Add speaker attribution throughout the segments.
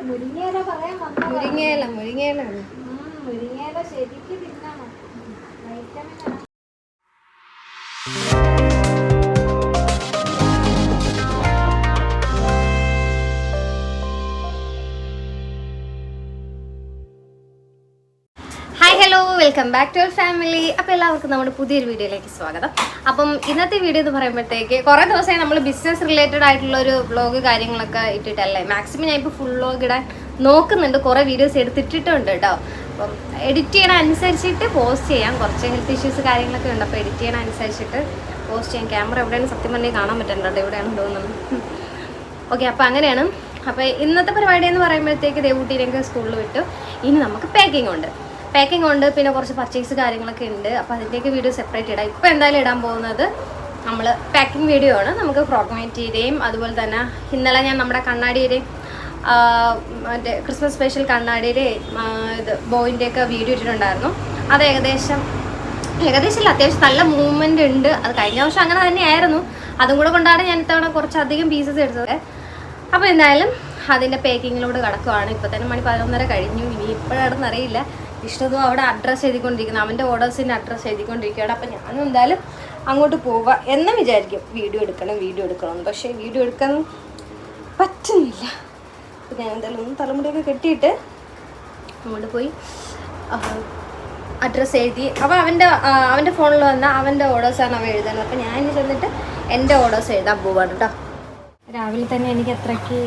Speaker 1: മുരിങ്ങയില പറയാൻ വന്നതാ.
Speaker 2: മുരിങ്ങയില
Speaker 1: മുരിങ്ങയില ശരിക്ക് തിന്നണം. വൈറ്റമിനാണ്
Speaker 2: welcome back to our family അപ്പോൾ എല്ലാവർക്കും നമ്മുടെ പുതിയൊരു വീഡിയോയിലേക്ക് സ്വാഗതം. അപ്പം ഇന്നത്തെ വീഡിയോ എന്ന് പറയുമ്പോഴത്തേക്ക് കുറേ ദിവസമായി നമ്മൾ ബിസിനസ് റിലേറ്റഡ് ആയിട്ടുള്ള ഒരു വ്ളോഗ് കാര്യങ്ങളൊക്കെ ഇട്ടിട്ടല്ലേ? മാക്സിമം ഞാൻ ഇപ്പോൾ ഫുൾ വ്ളോഗ് ഇടാൻ നോക്കുന്നുണ്ട്. കുറേ വീഡിയോസ് എടുത്തിട്ടിട്ടുണ്ട് കേട്ടോ. അപ്പം എഡിറ്റ് ചെയ്യണ അനുസരിച്ചിട്ട് പോസ്റ്റ് ചെയ്യാം. കുറച്ച് ഹെൽത്ത് ഇഷ്യൂസ് കാര്യങ്ങളൊക്കെ ഉണ്ട്. അപ്പോൾ എഡിറ്റ് ചെയ്യണ അനുസരിച്ചിട്ട് പോസ്റ്റ് ചെയ്യാം. ക്യാമറ എവിടെയാണ്? സത്യം പറഞ്ഞാൽ കാണാൻ പറ്റുന്നുണ്ട് എവിടെയാണ് തോന്നുന്നത് ഓക്കെ അപ്പോൾ അങ്ങനെയാണ്. അപ്പോൾ ഇന്നത്തെ പരിപാടി എന്ന് പറയുമ്പോഴത്തേക്ക് ദേവൂട്ടിയിലേക്ക് സ്കൂളിൽ വിട്ടു. ഇനി നമുക്ക് പാക്കിംഗ് ഉണ്ട്. പാക്കിംഗ് ഉണ്ട് പിന്നെ കുറച്ച് പർച്ചേസ് കാര്യങ്ങളൊക്കെ ഉണ്ട്. അപ്പോൾ അതിന്റെയൊക്കെ വീഡിയോ സെപ്പറേറ്റ് ഇടാം. ഇപ്പോൾ എന്തായാലും ഇടാൻ പോകുന്നത് നമ്മൾ പാക്കിംഗ് വീഡിയോ ആണ്. നമുക്ക് ഫ്രോഗ്മേറ്റിയുടെയും അതുപോലെ തന്നെ ഇന്നലെ ഞാൻ നമ്മുടെ കണ്ണാടിയുടെയും മറ്റേ ക്രിസ്മസ് സ്പെഷ്യൽ കണ്ണാടിയുടെ ഇത് ബോയിന്റെയൊക്കെ വീഡിയോ ഇട്ടിട്ടുണ്ടായിരുന്നു. അത് ഏകദേശം ഏകദേശം അത്യാവശ്യം നല്ല മൂവ്മെന്റ് ഉണ്ട്. അത് കഴിഞ്ഞ വർഷം അങ്ങനെ തന്നെയായിരുന്നു അതും കൂടെ കൊണ്ടാണ് ഞാൻ ഇത്തവണ കുറച്ചധികം പീസസ് എടുത്തത്. അപ്പോൾ എന്തായാലും അതിന്റെ പാക്കിങ്ങിലൂടെ കിടക്കുവാണ്. ഇപ്പോൾ തന്നെ മണി പതിനൊന്നര കഴിഞ്ഞു. ഇനി ഇപ്പോഴാണെന്ന് ഇഷ്ടതും അവിടെ അഡ്രസ്സ് എഴുതിക്കൊണ്ടിരിക്കുന്നു. അവന്റെ ഓർഡേഴ്സിന്റെ അഡ്രസ്സ് എഴുതിക്കൊണ്ടിരിക്കുകയാണ്. അപ്പോൾ ഞാനും എന്തായാലും അങ്ങോട്ട് പോവുക എന്ന് വിചാരിക്കും. വീഡിയോ എടുക്കണം വീഡിയോ എടുക്കണം. പക്ഷേ വീഡിയോ എടുക്കാൻ പറ്റുന്നില്ല. അപ്പോൾ ഞാൻ എന്തായാലും ഒന്ന് തലമുടിയൊക്കെ കെട്ടിയിട്ട് അങ്ങോട്ട് പോയി അഡ്രസ്സ് എഴുതി. അപ്പോൾ അവന്റെ അവന്റെ ഫോണിൽ വന്ന അവന്റെ ഓർഡേഴ്സാണ് അവൻ എഴുതുന്നത്. അപ്പോൾ ഞാൻ ചെന്നിട്ട് എന്റെ ഓർഡേഴ്സ് എഴുതാൻ പോവാണ് കേട്ടോ രാവിലെ തന്നെ എനിക്ക് അത്രയ്ക്ക്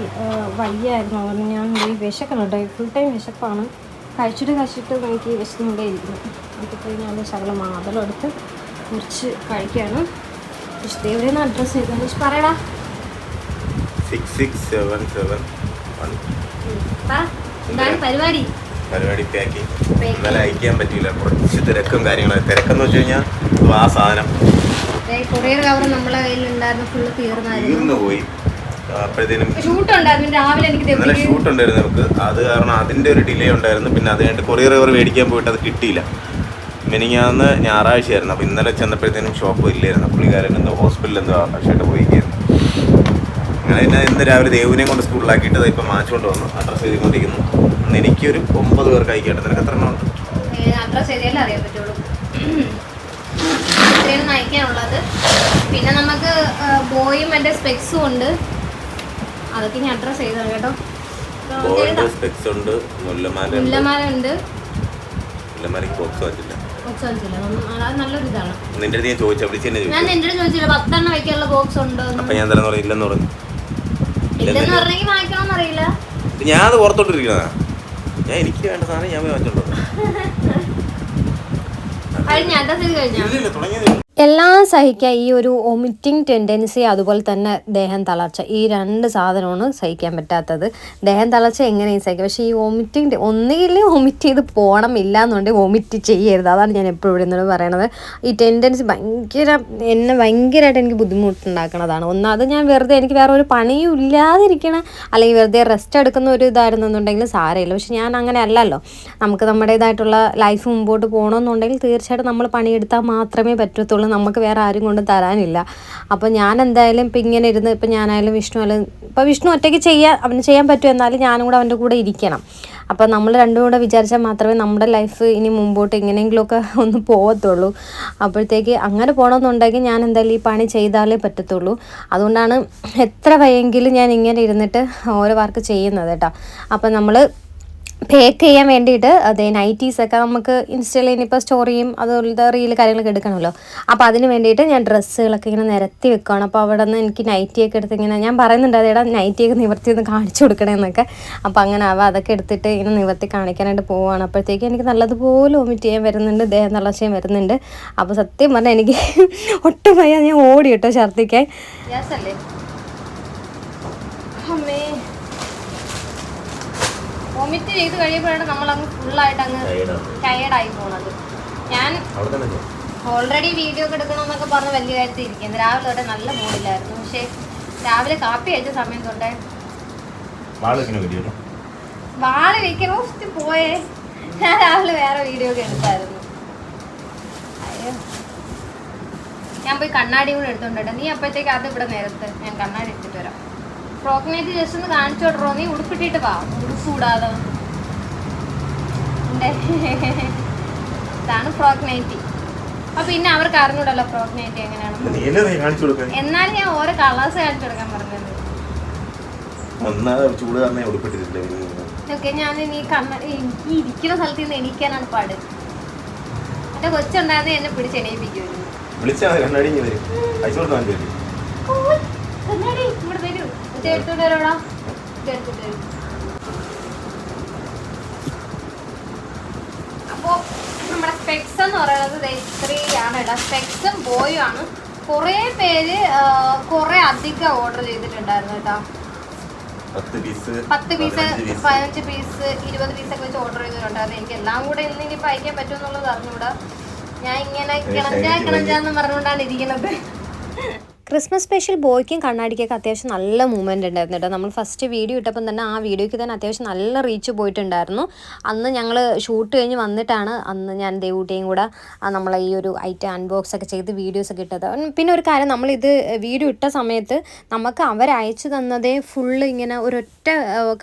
Speaker 2: വയ്യായിരുന്നു. അതുകൊണ്ട് ഞാൻ വിശക്കണം കേട്ടോ ഫുൾ ടൈം വിശപ്പാണ്. കഴിച്ചിട്ട് കഴിച്ചിട്ട് എനിക്ക് വിശന്നുകൊണ്ടേ ഇരിക്കുന്നു. അതിപ്പോൾ ഞാൻ ശകലം മാതളം എടുത്ത് മുറിച്ച് കഴിക്കുകയാണ്. ഇഷ്ടം എവിടെയാണ് അഡ്രസ്സ് ചെയ്തത് പറയടാ.
Speaker 3: Six six seven seven one
Speaker 2: പരിപാടി.
Speaker 3: പരിപാടി
Speaker 2: പാക്കിങ്.
Speaker 3: ഇന്നലെ അയക്കാൻ പറ്റില്ല കുറച്ച് തിരക്കും കാര്യങ്ങളും തിരക്കെന്ന് വെച്ച് കഴിഞ്ഞാൽ ആ സാധനം.
Speaker 2: കൊറിയർ കവർ നമ്മളെ കയ്യിലുണ്ടായിരുന്നു. ഫുള്ള് തീർന്നായിരുന്നു.
Speaker 3: തീർന്നു പോയി. അപ്പോഴത്തേനും
Speaker 2: ഷൂട്ട് ഉണ്ടായിരുന്നു രാവിലെ എനിക്ക്
Speaker 3: ഇന്നലെ ഷൂട്ട് ഉണ്ടായിരുന്നു നമുക്ക്. അത് കാരണം അതിന്റെ ഒരു ഡിലേ ഉണ്ടായിരുന്നു. പിന്നെ അത് കഴിഞ്ഞിട്ട് കൊറിയർ ഇവർ മേടിക്കാൻ പോയിട്ട് അത് കിട്ടിയില്ല. മിനിങ്ങാന്ന് ഞായറാഴ്ചയായിരുന്നു. അപ്പോൾ ഇന്നലെ ചെന്നപ്പോഴത്തേനും ഷോപ്പ് ഇല്ലായിരുന്നു. പുള്ളിക്കാരൻ എന്തോ ഹോസ്പിറ്റലിൽ എന്തോ ആവശ്യമായിട്ട് പോയിരിക്കുന്നു അങ്ങനെ ഇന്ന് രാവിലെ ദേവിനെയും കൊണ്ട് സ്കൂളിലാക്കിയിട്ട് അത് ഇപ്പം മാച്ചുകൊണ്ട് വന്നു. അഡ്രസ്സ് ചെയ്തുകൊണ്ടിരിക്കുന്നു ഇന്ന് എനിക്കൊരു ഒമ്പത് പേർക്ക് അയക്കട്ടെ നിനക്ക് എത്ര എണ്ണം ഉണ്ട്
Speaker 2: നയിക്കാനുള്ളത്. പിന്നെ നമുക്ക് ബോയും എന്റെ സ്പെക്സും ഉണ്ട്. അതൊക്കെ ഇനി അഡ്രസ്സ് ചെയ്തോ കേട്ടോ. ഇപ്പൊ നമുക്ക്
Speaker 3: ബോൾഡ്
Speaker 2: എഴുതാം.
Speaker 3: സ്പെക്സ് ഉണ്ട് മുല്ലമാല
Speaker 2: മുല്ലമാല ഉണ്ട്.
Speaker 3: മുല്ലമാലയ്ക്ക് ബോക്സ് വെച്ചില്ല
Speaker 2: ബോക്സ് വെച്ചില്ല അത് നല്ലൊരു ഇതാണ്.
Speaker 3: നിന്റെ അടുത്ത് ഞാൻ ചോദിച്ചു വിളിച്ച്
Speaker 2: ഞാൻ
Speaker 3: ചോദിച്ചു
Speaker 2: എന്റെ അടുത്ത് ചോദിച്ചില്ല. പത്തെണ്ണം വെക്കാനുള്ള ബോക്സ് ഉണ്ടോ
Speaker 3: അപ്പം ഞാൻ പറഞ്ഞു ഇല്ലെന്ന് പറഞ്ഞു.
Speaker 2: ഇല്ലെന്ന് പറഞ്ഞെങ്കിൽ വാങ്ങിക്കണമെന്ന് അറിയില്ല.
Speaker 3: ഞാൻ അത് പുറത്തോട്ടിരിക്കുന്നതാ ഞാൻ എനിക്ക് വേണ്ട സാധനം ഞാൻ
Speaker 2: കഴിഞ്ഞ. ചെയ്ത്
Speaker 3: തുടങ്ങിയത്
Speaker 2: എല്ലാം സഹിക്കാൻ ഈ ഒരു ഒമിറ്റിംഗ് ടെൻഡൻസി അതുപോലെ തന്നെ ദേഹം തളർച്ച ഈ രണ്ട് സാധനമാണ് സഹിക്കാൻ പറ്റാത്തത്. ദേഹം തളർച്ച എങ്ങനെയും സഹിക്കാം. പക്ഷേ ഈ വോമിറ്റിംഗ് ഒന്നുകിൽ വോമിറ്റ് ചെയ്ത് പോകണം ഇല്ല എന്നുണ്ടെങ്കിൽ വോമിറ്റ് ചെയ്യരുത്. അതാണ് ഞാൻ എപ്പോഴും ഇവിടെ നിന്നോട് പറയണത്. ഈ ടെൻഡൻസി ഭയങ്കര എന്നെ ഭയങ്കരമായിട്ട് എനിക്ക് ബുദ്ധിമുട്ടുണ്ടാക്കണതാണ്. ഒന്നാമത് ഞാൻ വെറുതെ എനിക്ക് വേറെ ഒരു പണിയും ഇല്ലാതിരിക്കണ അല്ലെങ്കിൽ വെറുതെ റെസ്റ്റ് എടുക്കുന്ന ഒരു ഇതായിരുന്നെന്നുണ്ടെങ്കിൽ സാരമില്ല. പക്ഷെ ഞാൻ അങ്ങനെ അല്ലല്ലോ. നമുക്ക് നമ്മുടേതായിട്ടുള്ള ലൈഫ് മുമ്പോട്ട് പോകണമെന്നുണ്ടെങ്കിൽ തീർച്ചയായിട്ടും നമ്മൾ പണിയെടുത്താൽ മാത്രമേ പറ്റത്തുള്ളൂ. നമുക്ക് വേറെ ആരും കൊണ്ട് തരാനില്ല. അപ്പോൾ ഞാൻ എന്തായാലും ഇപ്പം ഇങ്ങനെ ഇരുന്ന് ഇപ്പം ഞാനായാലും വിഷ്ണു ആയാലും ഇപ്പോൾ വിഷ്ണു ഒറ്റയ്ക്ക് ചെയ്യാൻ അവന് ചെയ്യാൻ പറ്റും എന്നാലും ഞാനും കൂടെ അവന്റെ കൂടെ ഇരിക്കണം. അപ്പോൾ നമ്മൾ രണ്ടും കൂടെ വിചാരിച്ചാൽ മാത്രമേ നമ്മുടെ ലൈഫ് ഇനി മുമ്പോട്ട് എങ്ങനെയെങ്കിലുമൊക്കെ ഒന്ന് പോകത്തുള്ളൂ അപ്പോഴത്തേക്ക് അങ്ങനെ പോകണമെന്നുണ്ടെങ്കിൽ ഞാൻ എന്തായാലും ഈ പണി ചെയ്താലേ പറ്റത്തുള്ളൂ. അതുകൊണ്ടാണ് എത്ര വയ്യെങ്കിലും ഞാൻ ഇങ്ങനെ ഇരുന്നിട്ട് ഓരോ വർക്ക് ചെയ്യുന്നത് കേട്ടോ. അപ്പോൾ നമ്മൾ പേക്ക് ചെയ്യാൻ വേണ്ടിയിട്ട് അതെ നൈറ്റീസൊക്കെ നമുക്ക് ഇൻസ്റ്റയിൽ ഇനിയിപ്പോൾ സ്റ്റോറിയും അതുപോലത്തെ റീൽ കാര്യങ്ങളൊക്കെ എടുക്കണമല്ലോ. അപ്പോൾ അതിന് വേണ്ടിയിട്ട് ഞാൻ ഡ്രസ്സുകളൊക്കെ ഇങ്ങനെ നിരത്തി വെക്കുകയാണ് അപ്പോൾ അവിടെ നിന്ന് എനിക്ക് നൈറ്റിയൊക്കെ എടുത്ത് ഇങ്ങനെ ഞാൻ പറയുന്നുണ്ട് അതേടാ നൈറ്റിയൊക്കെ നിവർത്തി ഒന്ന് കാണിച്ചു കൊടുക്കണമെന്നൊക്കെ അപ്പോൾ അങ്ങനെ ആവാം അതൊക്കെ എടുത്തിട്ട് ഇങ്ങനെ നിവർത്തി കാണിക്കാനായിട്ട് പോവുകയാണ് അപ്പോഴത്തേക്കും എനിക്ക് നല്ലതുപോലെ വോമിറ്റ് ചെയ്യാൻ വരുന്നുണ്ട് ദേഹം തളർച്ചയും വരുന്നുണ്ട്. അപ്പോൾ സത്യം പറഞ്ഞാൽ എനിക്ക് ഒട്ടും വയ്യ ഞാൻ ഓടി കേട്ടോ ഛർദ്ദിക്കാൻ. അല്ലേ അമ്മേ. വോമിറ്റ് ചെയ്ത് കഴിയുമ്പോഴാണ് നമ്മൾ അങ്ങ് ഫുള്ളായിട്ട് അങ്ങ് ടയേർഡായി പോണത്. ഞാൻ. ഓൾറെഡി വീഡിയോ ഒക്കെ എടുക്കണമെന്നൊക്കെ പറഞ്ഞ് വലിയ കാര്യത്തിൽ ഇരിക്കുന്നത് രാവിലെ വരെ നല്ല മൂടില്ലായിരുന്നു. പക്ഷേ രാവിലെ കാപ്പി കഴിച്ച സമയം തൊട്ടേ വാൾ വെക്കണോ പോയേ. ഞാൻ രാവിലെ വേറെ വീഡിയോ ഒക്കെ എടുത്തായിരുന്നു. അയ്യോ. ഞാൻ പോയി കണ്ണാടി കൂടെ എടുത്തോണ്ടോ നീ അപ്പോഴത്തേക്ക് അത് ഇവിടെ നേരത്തെ. ഞാൻ കണ്ണാടി എടുത്തിട്ട് വരാം. ഫ്രോക്കിനേറ്റ് ജസ്റ്റ് ഒന്ന് കാണിച്ചു വിടറോ നീ ഉടുപ്പിട്ടിട്ട് വാ. ഉടുപ്പ് കൂടാതെ. ഇതാണ് ഫ്രോക്ക് നൈറ്റി. അപ്പൊ പിന്നെ അവർക്ക് അറിഞ്ഞൂടല്ലോ ഫ്രോക്ക് നൈറ്റി
Speaker 3: എങ്ങനെയാണ്.
Speaker 2: എന്നാലും ഞാൻ ഓരോ കളേഴ്സ് കാണിച്ചു കൊടുക്കാൻ പറഞ്ഞത്.
Speaker 3: ചൂട് കാരണം ഞാൻ ഉടുപ്പിട്ടിട്ടില്ല.
Speaker 2: ഓക്കെ ഞാൻ ഈ കണ്ണ ഈ ഈ ഇരിക്കുന്ന സ്ഥലത്ത് നിന്ന് എണീക്കാനാണ് പാട്. എന്റെ കൊച്ചുണ്ടായിരുന്നെ എന്നെ പിടിച്ച് എണീപ്പിക്കുമായിരുന്നു
Speaker 3: വിളിച്ചാൽ മതി. കണ്ണാടി ഇങ്ങ് വരും അയച്ചു കൊടുത്താൽ മതി വരും.
Speaker 2: ഓയ്, കണ്ണാടി, ഇങ്ങോട്ട് അപ്പോ നമ്മുടെ സ്പെക്സ് എന്ന് പറയുന്നത് ഇത്രയാണ് സ്പെക്സും ബോയും ആണ്. കുറേ പേര് കുറേ അധികം ഓർഡർ ചെയ്തിട്ടുണ്ടായിരുന്നു കേട്ടോ.
Speaker 3: പത്ത് പീസ് പതിനഞ്ച് പീസ്
Speaker 2: പതിനഞ്ച് പീസ് ഒക്കെ വെച്ച് ഓർഡർ ചെയ്തിട്ടുണ്ടായിരുന്നു എനിക്ക് എല്ലാം കൂടെ ഇന്ന് ഇനിയിപ്പോൾ അയക്കാൻ പറ്റുമെന്നുള്ളത് അറിഞ്ഞൂടാ ഞാൻ ഇങ്ങനെ കിണഞ്ചാ കിണഞ്ചാന്ന് പറഞ്ഞുകൊണ്ടാണ് ഇരിക്കുന്നത്. ക്രിസ്മസ് സ്പെഷ്യൽ ബോയ്ക്കും കണ്ണാടിക്കൊക്കെ അത്യാവശ്യം നല്ല മൂവ്മെന്റ് ഉണ്ടായിരുന്നു കേട്ടോ. നമ്മൾ ഫസ്റ്റ് വീഡിയോ ഇട്ടപ്പം തന്നെ ആ വീഡിയോയ്ക്ക് തന്നെ അത്യാവശ്യം നല്ല റീച്ച് പോയിട്ടുണ്ടായിരുന്നു. അന്ന് ഞങ്ങൾ ഷൂട്ട് കഴിഞ്ഞ് വന്നിട്ടാണ് അന്ന് ഞാൻ ദേവൂട്ടിയും കൂടെ നമ്മളെ ഈ ഒരു ഐറ്റം അൺബോക്സ് ഒക്കെ ചെയ്ത് വീഡിയോസ് ഒക്കെ ഇട്ടത്. പിന്നെ ഒരു കാര്യം നമ്മളിത് വീഡിയോ ഇട്ട സമയത്ത് നമുക്ക് അവരയച്ചു തന്നതേ ഫുള്ള് ഇങ്ങനെ ഒരൊറ്റ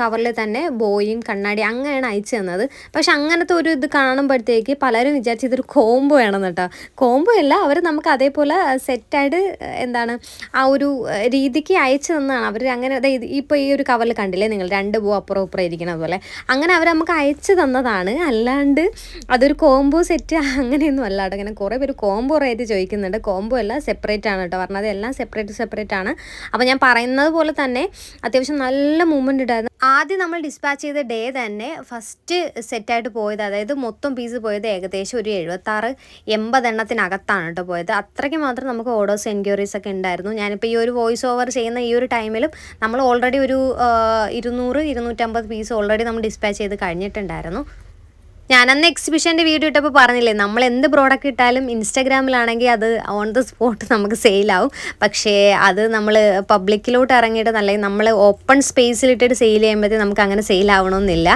Speaker 2: കവറിൽ തന്നെ ബോയും കണ്ണാടി അങ്ങനെയാണ് അയച്ചു തന്നത്. പക്ഷെ അങ്ങനത്തെ ഒരു ഇത് കാണുമ്പോഴത്തേക്ക് പലരും വിചാരിച്ചു ഇതൊരു കോംബോ ആണെന്ന് കേട്ടോ. കോംബോ അല്ല അവർ നമുക്ക് അതേപോലെ സെറ്റായിട്ട് എന്താണ് ആ ഒരു രീതിക്ക് അയച്ചു തന്നതാണ്. അവർ അങ്ങനെ അതായത് ഇപ്പോൾ ഈ ഒരു കവറിൽ കണ്ടില്ലേ നിങ്ങൾ? രണ്ട് പൂ അപ്പുറം അപ്പുറം ഇരിക്കണ പോലെ. അങ്ങനെ അവർ നമുക്ക് അയച്ചു തന്നതാണ്. അല്ലാണ്ട് അതൊരു കോംബോ സെറ്റ് അങ്ങനെയൊന്നും അല്ല കേട്ടോ ഇങ്ങനെ കുറേ പേര് കോംബോ റേറ്റ് ചോദിക്കുന്നുണ്ട്. കോംബോ അല്ല സെപ്പറേറ്റ് ആണ് കേട്ടോ. പറഞ്ഞത് എല്ലാം സെപ്പറേറ്റ് സെപ്പറേറ്റ് ആണ്. അപ്പോൾ ഞാൻ പറയുന്നത് പോലെ തന്നെ അത്യാവശ്യം നല്ല മൂവ്മെന്റ് ഉണ്ടായിരുന്നു. ആദ്യം നമ്മൾ ഡിസ്പാച്ച് ചെയ്ത ഡേ തന്നെ ഫസ്റ്റ് സെറ്റായിട്ട് പോയത് അതായത് മൊത്തം പീസ് പോയത് ഏകദേശം ഒരു എഴുപത്താറ് എൺപത് എണ്ണത്തിനകത്താണ് കേട്ടോ പോയത്. അത്രയ്ക്ക് മാത്രം നമുക്ക് ഓർഡേഴ്സ് എൻക്വയറീസ് ഒക്കെ ഉണ്ടായിരുന്നു. ഞാനിപ്പോൾ ഈ ഒരു വോയിസ് ഓവർ ചെയ്യുന്ന ഈ ഒരു ടൈമിലും നമ്മൾ ഓൾറെഡി ഒരു ഇരുന്നൂറ് ഇരുന്നൂറ്റമ്പത് പീസ് ഓൾറെഡി നമ്മൾ ഡിസ്പാച്ച് ചെയ്ത് കഴിഞ്ഞിട്ടുണ്ടായിരുന്നു. ഞാനന്ന് എക്സിബിഷന്റെ വീഡിയോ ഇട്ടപ്പോൾ പറഞ്ഞില്ലേ നമ്മൾ എന്ത് പ്രോഡക്റ്റ് ഇട്ടാലും ഇൻസ്റ്റാഗ്രാമിലാണെങ്കിൽ അത് ഓൺ ദ സ്പോട്ട് നമുക്ക് സെയിലാവും പക്ഷേ അത് നമ്മൾ പബ്ലിക്കിലോട്ട് ഇറങ്ങിയിട്ട് നല്ല നമ്മൾ ഓപ്പൺ സ്പേസിലിട്ടിട്ട് സെയിൽ ചെയ്യുമ്പോഴത്തേക്ക് നമുക്ക് അങ്ങനെ സെയിൽ ആവണമെന്നില്ല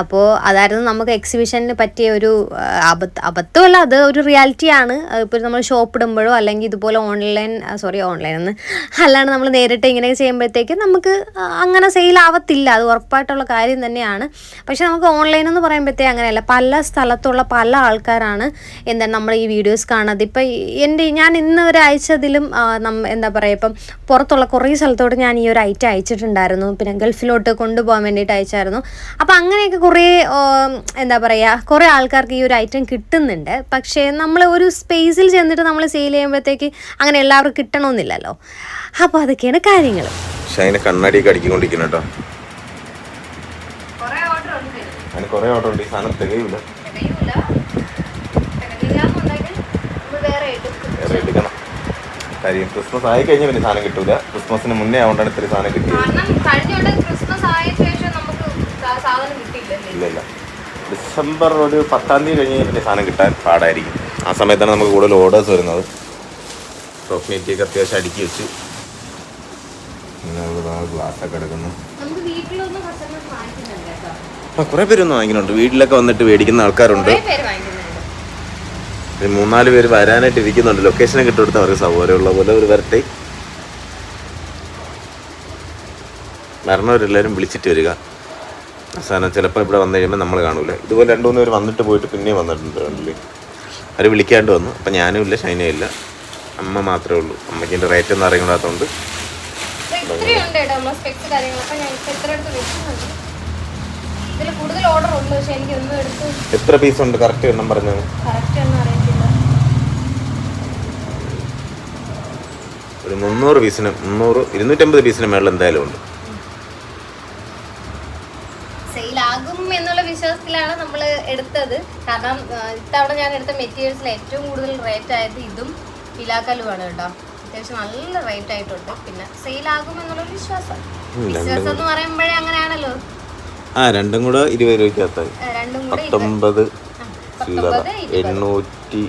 Speaker 2: അപ്പോൾ അതായിരുന്നു നമുക്ക് എക്സിബിഷന് പറ്റിയ ഒരു അബദ്ധ അബദ്ധമല്ല അത് ഒരു റിയാലിറ്റിയാണ് ഇപ്പോൾ നമ്മൾ ഷോപ്പ് ഇടുമ്പോഴോ അല്ലെങ്കിൽ ഇതുപോലെ ഓൺലൈൻ സോറി ഓൺലൈൻ എന്ന് അല്ലാണ്ട് നമ്മൾ നേരിട്ട് ഇങ്ങനെ ചെയ്യുമ്പോഴത്തേക്ക് നമുക്ക് അങ്ങനെ സെയിൽ ആവത്തില്ല. അത് ഉറപ്പായിട്ടുള്ള കാര്യം തന്നെയാണ്. പക്ഷേ നമുക്ക് ഓൺലൈൻ എന്ന് പറയുമ്പോഴത്തേക്ക് അങ്ങനെയല്ല. പല സ്ഥലത്തുള്ള പല ആൾക്കാരാണ് എന്താ നമ്മൾ ഈ വീഡിയോസ് കാണാതെ ഇപ്പം എന്റെ ഞാൻ ഇന്ന് ഒരാഴ്ചതിലും നമ്മ എന്താ പറയുക ഇപ്പം പുറത്തുള്ള കുറേ സ്ഥലത്തോട്ട് ഞാൻ ഈ ഒരു ഐറ്റം അയച്ചിട്ടുണ്ടായിരുന്നു. പിന്നെ ഗൾഫിലോട്ട് കൊണ്ടുപോകാൻ വേണ്ടിയിട്ട് അയച്ചായിരുന്നു. അപ്പം അങ്ങനെയൊക്കെ കുറേ എന്താ പറയുക കുറേ ആൾക്കാർക്ക് ഈ ഒരു ഐറ്റം കിട്ടുന്നുണ്ട്. പക്ഷേ നമ്മൾ ഒരു സ്പേസിൽ ചെന്നിട്ട് നമ്മൾ സെയിൽ ചെയ്യുമ്പോഴത്തേക്ക് അങ്ങനെ എല്ലാവർക്കും കിട്ടണമെന്നില്ലല്ലോ. അപ്പോൾ അതൊക്കെയാണ് കാര്യങ്ങൾ
Speaker 3: കണ്ണാടിയൊക്കെ
Speaker 2: ഓർഡർ ഉണ്ട്
Speaker 3: കുറെ ഓർഡർ ഉണ്ട് ഈ സാധനം തികയില്ല
Speaker 2: വേറെ എടുക്കും.
Speaker 3: വേറെ എടുക്കണം. കാര്യം ക്രിസ്മസ് ആയി കഴിഞ്ഞാൽ പിന്നെ സാധനം കിട്ടൂല. ക്രിസ്മസിന് മുന്നേ ആവുകൊണ്ടാണ് ഇത്ര സാധനം കിട്ടിയത്.
Speaker 2: കാരണം കഴിഞ്ഞോണ്ട് ക്രിസ്മസ് ആയ ശേഷം നമുക്ക് സാ- സാധനം കിട്ടിയില്ലല്ലേ?
Speaker 3: ഇല്ല ഇല്ല. ഡിസംബർ ഒരു പത്താം തീയതി കഴിഞ്ഞ് പിന്നെ സാധനം കിട്ടാൻ പാടായിരിക്കും. ആ സമയത്താണ് നമുക്ക് കൂടുതൽ ഓർഡേഴ്സ് വരുന്നത്. ടോപ്മേറ്റിയൊക്കെ അത്യാവശ്യം അടുക്കി വെച്ച്. ഗ്ലാസ് ഒക്കെ എടുക്കുന്നു
Speaker 2: നമുക്ക് വീട്ടിലൊന്നും കസ്റ്റമേഴ്സ് വാങ്ങിക്കുന്നുണ്ട് കേട്ടോ
Speaker 3: ആ പേര് പേരൊന്നും വാങ്ങിക്കുന്നുണ്ട്. വീട്ടിലൊക്കെ വന്നിട്ട് മേടിക്കുന്ന ആൾക്കാരുണ്ട്. ഒരു മൂന്നാൽ പേര് വരാനായിട്ട് ഇരിക്കുന്നുണ്ട്. ലൊക്കേഷനൊക്കെ കൊടുത്താൽ അവർക്ക് സൗകര്യമുള്ള പോലെ ഒരു വരട്ടെ. വരണവരെല്ലാവരും വിളിച്ചിട്ട് വരിക. അവസാനം ചിലപ്പോൾ ഇവിടെ വന്നു കഴിയുമ്പോൾ നമ്മൾ കാണൂല. ഇതുപോലെ രണ്ടു മൂന്ന് പേര് വന്നിട്ട് പോയിട്ട് പിന്നെയും വന്നിട്ടുണ്ട് കണ്ടില്ലേ? അവർ വിളിക്കാണ്ട് വന്നു. അപ്പം ഞാനും ഇല്ല ഷൈനയും ഇല്ല. അമ്മ മാത്രമേ ഉള്ളൂ. അമ്മയ്ക്ക് എന്റെ റേറ്റ് ഒന്നും അറിയപ്പെടാത്തതുകൊണ്ട്
Speaker 2: ഇതിൽ കൂടുതൽ ഓർഡർ ഉണ്ട്. പക്ഷെ എനിക്ക് ഒന്നും എടുത്ത്
Speaker 3: എത്ര പീസ് ഉണ്ട്? കറക്റ്റ് എണ്ണം പറഞ്ഞത്.
Speaker 2: കറക്റ്റ് ഒന്നും അറിയത്തില്ല.
Speaker 3: ഒരു മുന്നൂറ് പീസിന് മുന്നൂറ് ഇരുന്നൂറ്റമ്പത് പീസിന് മേളിൽ എന്തായാലും ഉണ്ട്.
Speaker 2: സെയിലാകും എന്നുള്ള വിശ്വാസത്തിലാണ് നമ്മൾ എടുത്തത്. കാരണം ഇത്തവണ ഞാൻ എടുത്ത മെറ്റീരിയൽസിൽ ഏറ്റവും കൂടുതൽ റേറ്റ് ആയത് ഇതും പിലാക്കലുമാണ് കേട്ടോ. അത്യാവശ്യം നല്ല റേറ്റ് ആയിട്ടുണ്ട്. പിന്നെ സെയിലാകും എന്നുള്ളൊരു വിശ്വാസം. വിശ്വാസം എന്ന് പറയുമ്പോഴേ അങ്ങനെയാണല്ലോ.
Speaker 3: ആ രണ്ടും കൂടെ ഇരുപത് രൂപയ്ക്കകത്തായി പത്തൊമ്പത് ചില്ലറ എണ്ണൂറ്റി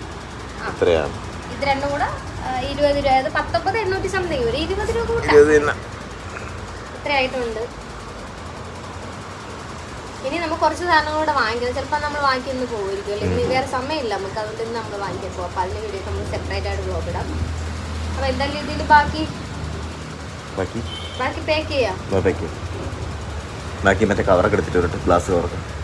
Speaker 3: എത്രയാണ്
Speaker 2: ഇത് രണ്ടും കൂടെ ആ, ഇരുപത് രൂപ. അതായത് പത്തൊമ്പത് എണ്ണൂറ്റി സംതിങ്. ഒരു ഇരുപത് രൂപ കൂട്ടാം.
Speaker 3: ഇരുപത് തന്നെ
Speaker 2: ഇത്ര ഇനി നമുക്ക് കുറച്ച് സാധനങ്ങൾ കൂടെ വാങ്ങിക്കണം ചിലപ്പോൾ നമ്മൾ വാങ്ങിക്കുന്നു പോകുമായിരിക്കും അല്ലെങ്കിൽ വേറെ സമയമില്ല. നമുക്ക് അതുകൊണ്ട് ഇന്ന് നമ്മൾ വാങ്ങിക്കാൻ പോകും അപ്പോൾ അതിന് വീഡിയോ നമ്മൾ സെപ്പറേറ്റ് ആയിട്ട് ബ്ലോഗ് ഇടാം. അപ്പോൾ എന്തായാലും ഇതിൽ ബാക്കി
Speaker 3: ബാക്കി?
Speaker 2: പാക്ക് ചെയ്യാം.
Speaker 3: ബാക്കി മറ്റേ കവറൊക്കെ എടുത്തിട്ട് വരട്ടെ ഗ്ലാസ് കവറൊക്കെ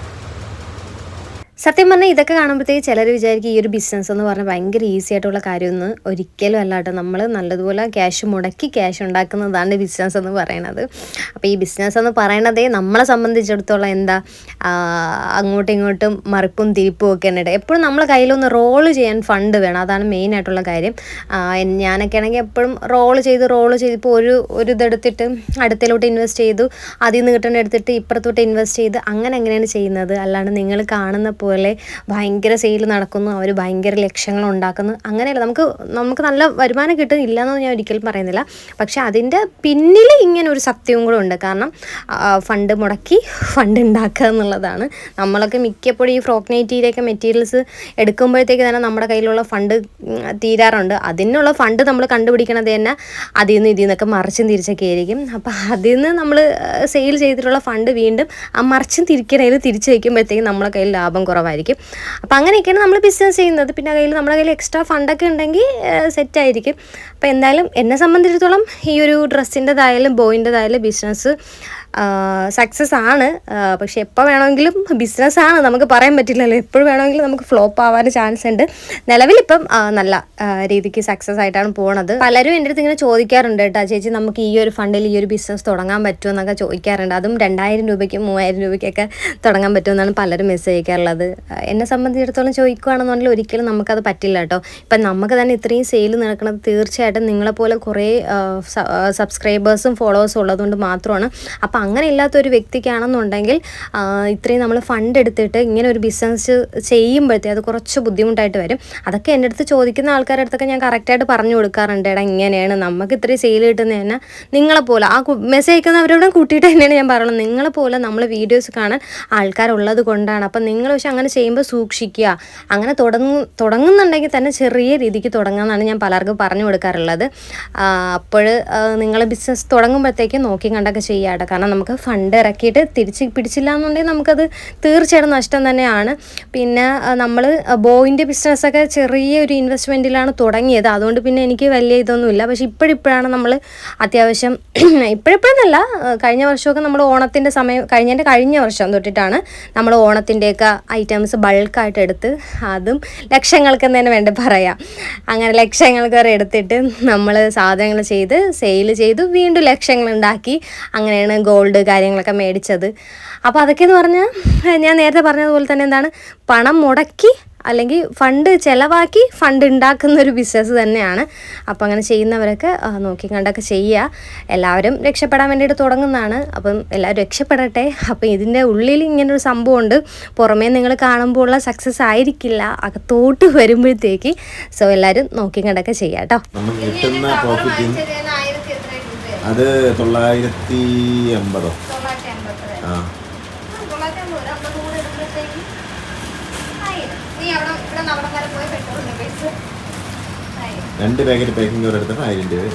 Speaker 2: സത്യം പറഞ്ഞാൽ ഇതൊക്കെ കാണുമ്പോഴത്തേക്ക് ചിലർ വിചാരിക്കും ഈ ഒരു ബിസിനസ് എന്ന് പറഞ്ഞാൽ ഭയങ്കര ഈസി ആയിട്ടുള്ള കാര്യമൊന്നും ഒരിക്കലും അല്ലാട്ടോ നമ്മൾ നല്ലതുപോലെ ക്യാഷ് മുടക്കി ക്യാഷ് ഉണ്ടാക്കുന്നതാണ് ബിസിനസ് എന്ന് പറയണത്. അപ്പോൾ ഈ ബിസിനസ് എന്ന് പറയണതേ നമ്മളെ സംബന്ധിച്ചിടത്തോളം എന്താ അങ്ങോട്ടും ഇങ്ങോട്ടും മറിപ്പും തിരിപ്പും ഒക്കെ ഉണ്ട് എപ്പോഴും നമ്മളെ കയ്യിലൊന്ന് റോൾ ചെയ്യാൻ ഫണ്ട് വേണം. അതാണ് മെയിൻ ആയിട്ടുള്ള കാര്യം. ഞാനൊക്കെ ആണെങ്കിൽ എപ്പോഴും റോൾ ചെയ്ത് റോൾ ചെയ്ത് ഇപ്പോൾ ഒരു ഒരു ഇതെടുത്തിട്ട് അടുത്തിലോട്ട് ഇൻവെസ്റ്റ് ചെയ്തു അതിൽ നിന്ന് കിട്ടുന്ന എടുത്തിട്ട് ഇപ്പുറത്തോട്ട് ഇൻവെസ്റ്റ് ചെയ്ത് അങ്ങനെ എങ്ങനെയാണ് ചെയ്യുന്നത്? അല്ലാണ്ട് നിങ്ങൾ കാണുന്ന പോലെ ഭയങ്കര സെയിൽ നടക്കുന്നു അവർ ഭയങ്കര ലക്ഷ്യങ്ങൾ ഉണ്ടാക്കുന്നു. അങ്ങനെയല്ല നമുക്ക് നമുക്ക് നല്ല വരുമാനം കിട്ടുന്നില്ല എന്ന് ഞാൻ ഒരിക്കലും പറയുന്നില്ല. പക്ഷെ അതിന്റെ പിന്നിൽ ഇങ്ങനെ ഒരു സത്യവും കൂടെ ഉണ്ട്. കാരണം ഫണ്ട് മുടക്കി ഫണ്ട് ഉണ്ടാക്കുക എന്നുള്ളതാണ്. നമ്മളൊക്കെ മിക്കപ്പോഴും ഈ ഫ്രോക്ക് നൈറ്റിയിലൊക്കെ മെറ്റീരിയൽസ് എടുക്കുമ്പോഴത്തേക്ക് തന്നെ നമ്മുടെ കയ്യിലുള്ള ഫണ്ട് തീരാറുണ്ട്. അതിനുള്ള ഫണ്ട് നമ്മൾ കണ്ടുപിടിക്കണത് തന്നെ അതിൽ നിന്ന് ഇതിൽ നിന്നൊക്കെ മറിച്ചും തിരിച്ചൊക്കെ ആയിരിക്കും. അപ്പോൾ അതിൽ നിന്ന് നമ്മൾ സെയിൽ ചെയ്തിട്ടുള്ള ഫണ്ട് വീണ്ടും ആ മറിച്ചും തിരിക്കണതിൽ തിരിച്ചു വയ്ക്കുമ്പോഴത്തേക്കും നമ്മളെ കയ്യിൽ ലാഭം കുറവായിരിക്കും. അപ്പോൾ അങ്ങനെയൊക്കെയാണ് നമ്മൾ ബിസിനസ് ചെയ്യുന്നത്. പിന്നെ കയ്യിൽ നമ്മുടെ കയ്യിൽ എക്സ്ട്രാ ഫണ്ടൊക്കെ ഉണ്ടെങ്കിൽ സെറ്റായിരിക്കും അപ്പോൾ എന്തായാലും എന്നെ സംബന്ധിച്ചിടത്തോളം ഈ ഒരു ഡ്രസ്സിന്റെതായാലും ബോയിന്റെതായാലും ബിസിനസ് സക്സസ് ആണ്. പക്ഷെ എപ്പോൾ വേണമെങ്കിലും ബിസിനസ് ആണ്. നമുക്ക് പറയാൻ പറ്റില്ലല്ലോ. എപ്പോഴും വേണമെങ്കിലും നമുക്ക് ഫ്ലോപ്പ് ആവാൻ ചാൻസ് ഉണ്ട്. നിലവിലിപ്പം നല്ല രീതിക്ക് സക്സസ് ആയിട്ടാണ് പോണത്. പലരും എന്റെ അടുത്ത് ഇങ്ങനെ ചോദിക്കാറുണ്ട് കേട്ടോ. ചേച്ചി നമുക്ക് ഈ ഒരു ഫണ്ടിൽ ഈ ഒരു ബിസിനസ് തുടങ്ങാൻ പറ്റുമോ എന്നൊക്കെ ചോദിക്കാറുണ്ട്. അതും രണ്ടായിരം രൂപയ്ക്കും മൂവായിരം രൂപയ്ക്കൊക്കെ തുടങ്ങാൻ പറ്റുമെന്നാണ് പലരും മെസ്സേജ് അയക്കാറുള്ളത്. എന്നെ സംബന്ധിച്ചിടത്തോളം ചോദിക്കുകയാണെന്നുണ്ടെങ്കിൽ ഒരിക്കലും നമുക്കത് പറ്റില്ല കേട്ടോ. ഇപ്പം നമുക്ക് തന്നെ ഇത്രയും സെയിൽ നടക്കുന്നത് തീർച്ചയായിട്ടും നിങ്ങളെപ്പോലെ കുറേ സബ്സ്ക്രൈബേഴ്സും ഫോളോവേഴ്സും ഉള്ളതുകൊണ്ട് മാത്രമാണ്. അപ്പം അങ്ങനെ ഇല്ലാത്ത ഒരു വ്യക്തിക്കാണെന്നുണ്ടെങ്കിൽ ഇത്രയും നമ്മൾ ഫണ്ട് എടുത്തിട്ട് ഇങ്ങനെ ഒരു ബിസിനസ് ചെയ്യുമ്പോഴത്തേ അത് കുറച്ച് ബുദ്ധിമുട്ടായിട്ട് വരും. അതൊക്കെ എന്റെ അടുത്ത് ചോദിക്കുന്ന ആൾക്കാരുടെ അടുത്തൊക്കെ ഞാൻ കറക്റ്റായിട്ട് പറഞ്ഞു കൊടുക്കാറുണ്ട്. എടാ ഇങ്ങനെയാണ്. നമുക്ക് ഇത്രയും സെയിൽ കിട്ടുന്നത് തന്നെ നിങ്ങളെപ്പോലെ ആ മെസ്സേജ് അയക്കുന്നവരോടും കൂട്ടിയിട്ട് തന്നെയാണ് ഞാൻ പറയുന്നത് നിങ്ങളെപ്പോലെ നമ്മൾ വീഡിയോസ് കാണാൻ ആൾക്കാരുള്ളത് കൊണ്ടാണ്. അപ്പം നിങ്ങൾ പക്ഷെ അങ്ങനെ ചെയ്യുമ്പോൾ സൂക്ഷിക്കുക. അങ്ങനെ തുടങ്ങു തുടങ്ങുന്നുണ്ടെങ്കിൽ തന്നെ ചെറിയ രീതിക്ക് തുടങ്ങാമെന്നാണ് ഞാൻ പലർക്കും പറഞ്ഞു കൊടുക്കാറുള്ളത്. അപ്പോൾ നിങ്ങൾ ബിസിനസ് തുടങ്ങുമ്പോഴത്തേക്കും നോക്കി കണ്ടൊക്കെ ചെയ്യാട്ടോ. കാരണം നമുക്ക് ഫണ്ട് ഇറക്കിയിട്ട് തിരിച്ച് പിടിച്ചില്ല എന്നുണ്ടെങ്കിൽ നമുക്കത് തീർച്ചയായിട്ടും നഷ്ടം തന്നെയാണ്. പിന്നെ നമ്മൾ ബോയിന്റെ ബിസിനസ്സൊക്കെ ചെറിയൊരു ഇൻവെസ്റ്റ്മെന്റിലാണ് തുടങ്ങിയത്. അതുകൊണ്ട് പിന്നെ എനിക്ക് വലിയ ഇതൊന്നുമില്ല. പക്ഷെ ഇപ്പോഴിപ്പോഴാണ് നമ്മൾ അത്യാവശ്യം ഇപ്പോഴിപ്പോഴെന്നല്ല കഴിഞ്ഞ വർഷമൊക്കെ നമ്മൾ ഓണത്തിന്റെ സമയം കഴിഞ്ഞതിന്റെ കഴിഞ്ഞ വർഷം തൊട്ടിട്ടാണ് നമ്മൾ ഓണത്തിന്റെയൊക്കെ ഐറ്റംസ് ബൾക്കായിട്ട് എടുത്ത് അതും ലക്ഷങ്ങൾക്ക് തന്നെ വേണ്ട പറയാം. അങ്ങനെ ലക്ഷങ്ങൾക്ക് വരെ എടുത്തിട്ട് നമ്മൾ സാധനങ്ങൾ ചെയ്ത് സെയിൽ ചെയ്തു വീണ്ടും ലക്ഷങ്ങൾ ഉണ്ടാക്കി അങ്ങനെയാണ് ഗോൾഡ് കാര്യങ്ങളൊക്കെ മേടിച്ചത്. അപ്പോൾ അതൊക്കെ എന്ന് പറഞ്ഞാൽ ഞാൻ നേരത്തെ പറഞ്ഞതുപോലെ തന്നെ എന്താണ് പണം മുടക്കി അല്ലെങ്കിൽ ഫണ്ട് ചിലവാക്കി ഫണ്ട് ഉണ്ടാക്കുന്ന ഒരു ബിസിനസ് തന്നെയാണ്. അപ്പോൾ അങ്ങനെ ചെയ്യുന്നവരൊക്കെ നോക്കി കണ്ടൊക്കെ ചെയ്യുക എല്ലാവരും രക്ഷപ്പെടാൻ വേണ്ടിയിട്ട് തുടങ്ങുന്നതാണ്. അപ്പം എല്ലാവരും രക്ഷപ്പെടട്ടെ. അപ്പം ഇതിന്റെ ഉള്ളിൽ ഇങ്ങനൊരു സംഭവമുണ്ട്. പുറമേ നിങ്ങൾ കാണുമ്പോൾ ഉള്ള സക്സസ് ആയിരിക്കില്ല. അകത്തോട്ട് വരുമ്പോഴത്തേക്ക്. സോ എല്ലാവരും നോക്കി കണ്ടൊക്കെ ചെയ്യാം കേട്ടോ
Speaker 3: അത് തൊള്ളായിരത്തി എൺപതോ? ആ. രണ്ട് പാക്കറ്റ് പാക്കിംഗ് കവർ എടുത്തപ്പോൾ ആയിരം രൂപ.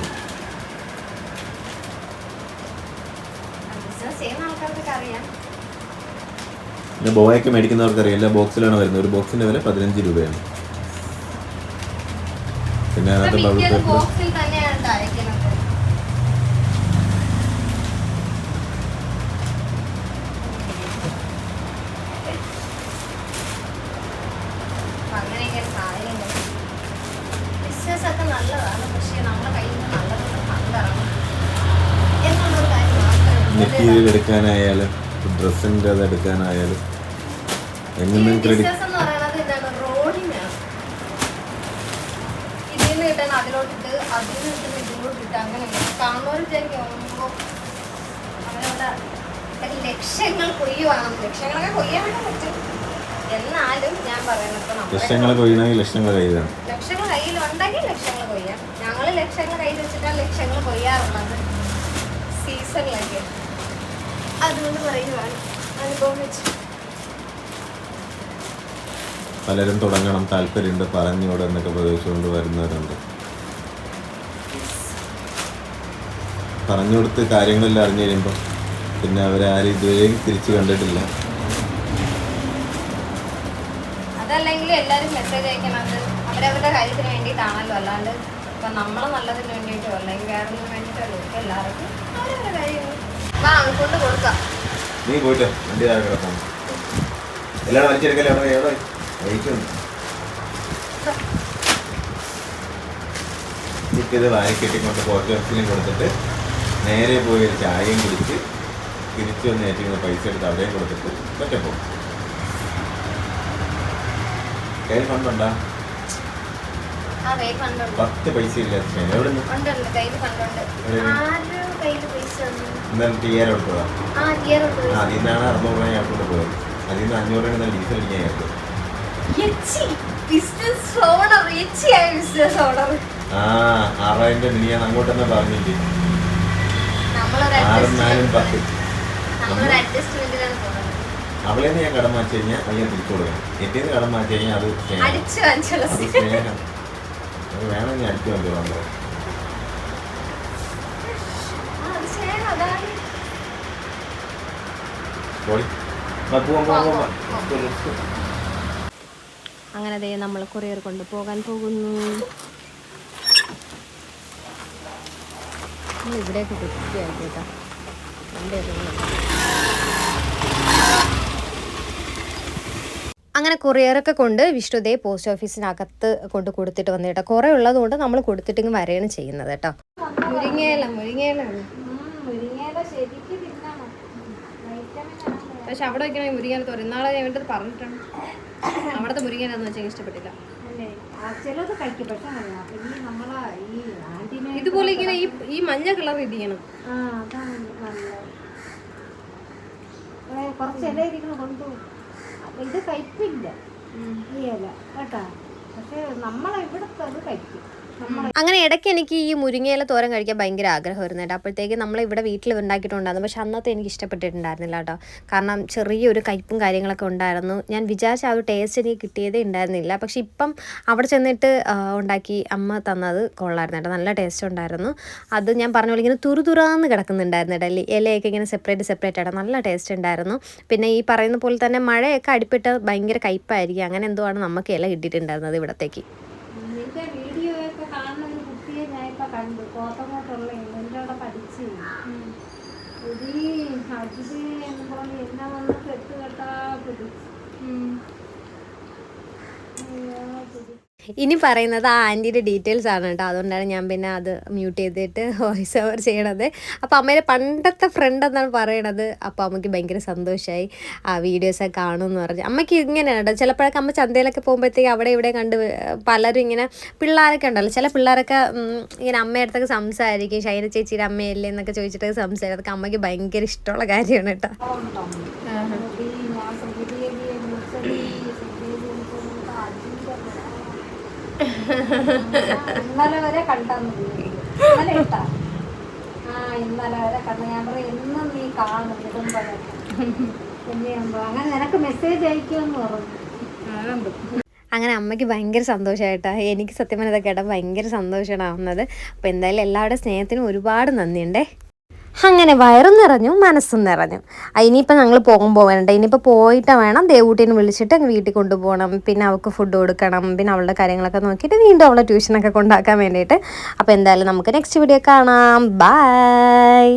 Speaker 3: പിന്നെ ബോയൊക്കെ മേടിക്കുന്നവർക്ക് അറിയാം. എല്ലാ ബോക്സിലാണ് വരുന്നത്? ഒരു ബോക്സിന്റെ വില പതിനഞ്ച് രൂപയാണ്. പിന്നെ അതിനകത്ത് ബബിൾ പേപ്പർ മെറ്റീരിയൽ എടുക്കാനായാലും ഡ്രസ്സിന്റെ അത് എടുക്കാനായാലും എങ്ങനെ ക്രെഡിറ്റ്
Speaker 1: എന്ന് പറയുന്നത് എന്താണ്? റോഡിനാണ് ഇതിൽ നിന്ന് കിട്ടാൻ അതിലോട്ടിട്ട് അതിൽ നിന്ന് കിട്ടുന്ന ഇതിലോട്ടിട്ട് അങ്ങനെ കാണുന്നവർ വിചാരിക്കും "ഓ, അവരവിടെ ലക്ഷങ്ങൾ കൊയ്യുവാണ്. ലക്ഷങ്ങളൊക്കെ കൊയ്യാനൊക്കെ പറ്റും. എന്നാലും ഞാൻ പറയുന്നത്
Speaker 3: ലക്ഷങ്ങൾ കൊയ്യണമെങ്കിൽ ലക്ഷങ്ങൾ കയ്യിലാണ്.
Speaker 1: ലക്ഷങ്ങൾ കയ്യിലുണ്ടെങ്കിൽ ലക്ഷങ്ങൾ കൊയ്യാം. ഞങ്ങൾ ലക്ഷങ്ങൾ കയ്യിൽ വെച്ചിട്ടാണ് ലക്ഷങ്ങൾ കൊയ്യാറുള്ളത്. സീസണിലൊക്കെ. അതുകൊണ്ട് പറയുവാണ്. അനുഭവം വെച്ച്.
Speaker 3: പലരും തുടങ്ങണം താല്പര്യമുണ്ട് പറഞ്ഞോട് എന്നൊക്കെ പ്രതീക്ഷിച്ചുകൊണ്ട് വരുന്നവരുണ്ട്. പറഞ്ഞു കൊടുത്ത് കാര്യങ്ങളെല്ലാം അറിഞ്ഞു കഴിയുമ്പോൾ പിന്നെ അവരാരും ഇതുവരെയും തിരിച്ചു കണ്ടിട്ടില്ല.
Speaker 1: അതല്ലെങ്കിൽ എല്ലാവരും മെസ്സേജ് അയക്കണത് അവരവരുടെ കാര്യത്തിന് വേണ്ടിയിട്ടാണല്ലോ. അല്ലാണ്ട് ഇപ്പം നമ്മളെ നല്ലതിന് വേണ്ടിയിട്ടോ അല്ലെങ്കിൽ വേറെ ഒന്നിന് വേണ്ടിയിട്ടോ അല്ലെങ്കിൽ എല്ലാവർക്കും അവരവരുടെ കാര്യങ്ങൾ
Speaker 3: നീ പോയിട്ട് വണ്ടി താഴെ കിടക്കാം എല്ലാവരും വലിച്ചെടുക്കല്ലേ അവിടെ? എവിടെ? അയക്കുന്നു ഇത് വാരി കെട്ടിക്കൊണ്ട് പോസ്റ്റ് ഓഫീസിലും കൊടുത്തിട്ട് നേരെ പോയി ഒരു ചായയും കുടിച്ച് തിരിച്ചു വന്ന് ഏറ്റിക്കുന്ന പൈസ എടുത്ത് അവിടെയും കൊടുത്തിട്ട് മറ്റേ പോകും കയ്യിൽ ഫണ്ടുണ്ടാ? പത്ത് പൈസ ഇല്ല എവിടെ നിന്ന്
Speaker 1: കയ്യിൽ പൈസ?
Speaker 3: ഇന്നലെ എടുത്തതാ
Speaker 1: ആ തിയറുണ്ട്
Speaker 3: ആ അതിൽ നിന്നാണ് അറുന്നൂറ് രൂപ ഞാൻ കൊണ്ട് പോയത്. അതിൽ നിന്ന് അഞ്ഞൂറ് രൂപ ഡീസൽ അടിക്കാൻ എടുത്തു
Speaker 1: ബിസിനസ് ഓണർ യച്ചിയായ ബിസിനസ് ഓണർ
Speaker 3: ആ ആറായിരം രൂപ ഞാൻ അങ്ങോട്ടെന്നെ
Speaker 1: നമ്മളൊരു
Speaker 3: ആറും നാലും പത്ത്. അവളെ ഞാൻ കടം മാറ്റി കഴിഞ്ഞാൽ പയ്യൻ തിരിച്ചു കൊടുക്കണം. എന്റെ കടം മാറ്റി കഴിഞ്ഞാൽ അത് സ്നേഹം. അത് വേണമെങ്കിൽ അടിച്ചു വന്നു
Speaker 2: അങ്ങനെ ദേ നമ്മൾ കൊറിയർ കൊണ്ട് പോകാൻ പോകുന്നു. ഇവിടെയൊക്കെ വൃത്തിയാക്കി കേട്ടോ. എന്റെ അങ്ങനെ കൊറിയറൊക്കെ കൊണ്ട് വിഷ്ണുദേ പോസ്റ്റ് ഓഫീസിനകത്ത് കൊണ്ട് കൊടുത്തിട്ട് വന്നു കേട്ടോ. കുറേ ഉള്ളത് കൊണ്ട് നമ്മൾ കൊടുത്തിട്ടിങ്ങ് വരെയാണ് ചെയ്യുന്നത് കേട്ടോ. മുരിങ്ങയില മുരിങ്ങയില
Speaker 1: മുരിങ്ങയില ശരിക്ക്
Speaker 2: പക്ഷെ അവിടെ വെക്കണേ മുരിങ്ങാൻ തോന്നി ഇന്നാളെ ഞാൻ വേണ്ടത് പറഞ്ഞിട്ടാണ് അവിടുത്തെ മുരിങ്ങാനെന്ന് വെച്ചാൽ ഇഷ്ടപ്പെട്ടില്ല.
Speaker 1: അല്ലേ? ആ, ചിലത് കഴിക്കും. പക്ഷെ അറിയാം ഈ നമ്മളെ ഈ ആന്റിനെ
Speaker 2: ഇതുപോലെ ഇങ്ങനെ ഈ ഈ മഞ്ഞ കളർ ഇത്
Speaker 1: ചെയ്യണം. അതാണ് നല്ലത്. കുറച്ച് ഇല ഇരിക്കണം കൊണ്ടുപോകും ഇത് കഴിപ്പില്ല. ഈ ഇല കേട്ടാ? പക്ഷെ നമ്മളെ ഇവിടുത്തെ അത് കഴിക്കും.
Speaker 2: അങ്ങനെ ഇടയ്ക്ക് എനിക്ക് ഈ മുരിങ്ങയില തോരൻ കഴിക്കാൻ ഭയങ്കര ആഗ്രഹമായിരുന്നു കേട്ടോ. അപ്പോഴത്തേക്ക് നമ്മൾ ഇവിടെ വീട്ടിൽ ഉണ്ടാക്കിയിട്ടുണ്ടായിരുന്നു. പക്ഷെ അന്നത്തെ എനിക്ക് ഇഷ്ടപ്പെട്ടിട്ടുണ്ടായിരുന്നില്ല കേട്ടോ. കാരണം ചെറിയൊരു കയ്പും കാര്യങ്ങളൊക്കെ ഉണ്ടായിരുന്നു. ഞാൻ വിചാരിച്ച ആ ഒരു ടേസ്റ്റ് എനിക്ക് കിട്ടിയതേ ഉണ്ടായിരുന്നില്ല. പക്ഷെ ഇപ്പം അവിടെ ചെന്നിട്ട് ഉണ്ടാക്കി അമ്മ തന്നത് കൊള്ളായിരുന്നു കേട്ടോ. നല്ല ടേസ്റ്റ് ഉണ്ടായിരുന്നു. അത് ഞാൻ പറഞ്ഞ പോലെ ഇങ്ങനെ തുറുതുറാന്ന് കിടക്കുന്നുണ്ടായിരുന്നു ഇല- ഇലയൊക്കെ ഇങ്ങനെ സെപ്പറേറ്റ് സെപ്പറേറ്റ് ആയിട്ട് നല്ല ടേസ്റ്റ് ഉണ്ടായിരുന്നു. പിന്നെ ഈ പറയുന്ന പോലെ തന്നെ മഴയൊക്കെ അടിപ്പിട്ട് ഭയങ്കര കയ്പായിരിക്കും. അങ്ങനെ എന്തോ ആണ് നമുക്ക് ഇല കിട്ടിയിട്ടുണ്ടായിരുന്നത് ഇവിടത്തേക്ക്
Speaker 1: നിന്റെ വീഡിയോ ഒക്കെ കാണുന്ന ഒരു കുട്ടിയെ ഞാൻ ഇപ്പൊ കണ്ടു കോത്തങ്ങോട്ടുള്ള നിന്റെ അവിടെ പഠിച്ച് ഒരു അജിത് എന്ന് പറഞ്ഞ് എന്നെ വന്ന് കെട്ട് കെട്ടാ പിടിച്ചു അയ്യോ, പിടി.
Speaker 2: ഇനി പറയുന്നത് ആ ആന്റിയുടെ ഡീറ്റെയിൽസ് ആണ് കേട്ടോ. അതുകൊണ്ടാണ് ഞാൻ പിന്നെ അത് മ്യൂട്ട് ചെയ്തിട്ട് വോയിസ് ഓവർ ചെയ്യണത്. അപ്പോൾ അമ്മയുടെ പണ്ടത്തെ ഫ്രണ്ട് എന്നാണ് പറയണത്. അപ്പോൾ അമ്മയ്ക്ക് ഭയങ്കര സന്തോഷമായി ആ വീഡിയോസൊക്കെ കാണുമെന്ന് പറഞ്ഞു. അമ്മയ്ക്ക് ഇങ്ങനെയാണ് കേട്ടോ. ചിലപ്പോഴൊക്കെ അമ്മ ചന്തയിലൊക്കെ പോകുമ്പോഴത്തേക്ക് അവിടെ ഇവിടെ കണ്ട് പലരും ഇങ്ങനെ പിള്ളേരൊക്കെ ഉണ്ടല്ലോ. ചില പിള്ളേരൊക്കെ ഇങ്ങനെ അമ്മയുടെ അടുത്തൊക്കെ സംസാരിക്കും. ഷൈന ചേച്ചിയുടെ അമ്മയല്ലേ എന്നൊക്കെ ചോദിച്ചിട്ടൊക്കെ സംസാരിക്കും. അതൊക്കെ അമ്മയ്ക്ക് ഭയങ്കര ഇഷ്ടമുള്ള കാര്യമാണ് കേട്ടോ.
Speaker 1: ഇന്നലെ വരെ ആ നീ അങ്ങനെ മെസ്സേജ്
Speaker 2: അങ്ങനെ അമ്മയ്ക്ക് ഭയങ്കര സന്തോഷമായിട്ടാ എനിക്ക് സത്യം പറഞ്ഞതൊക്കെ ഭയങ്കര സന്തോഷമാണ് ആവുന്നത് അപ്പോൾ എന്തായാലും എല്ലാവരുടെ സ്നേഹത്തിനും ഒരുപാട് നന്ദിയുണ്ടേ. അങ്ങനെ വയറും നിറഞ്ഞു മനസ്സും നിറഞ്ഞു. ഇനിയിപ്പോൾ ഞങ്ങൾ പോകുമ്പോൾ വേണ്ട. ഇനിയിപ്പോൾ പോയിട്ട് വേണം ദേവൂട്ടീനെ വിളിച്ചിട്ട് വീട്ടിൽ കൊണ്ടുപോകണം. പിന്നെ അവൾക്ക് ഫുഡ് കൊടുക്കണം. പിന്നെ അവളുടെ കാര്യങ്ങളൊക്കെ നോക്കിയിട്ട് വീണ്ടും അവളെ ട്യൂഷനൊക്കെ കൊണ്ടാക്കാൻ വേണ്ടിയിട്ട്. അപ്പോൾ എന്തായാലും നമുക്ക് നെക്സ്റ്റ് വീഡിയോ കാണാം. ബൈ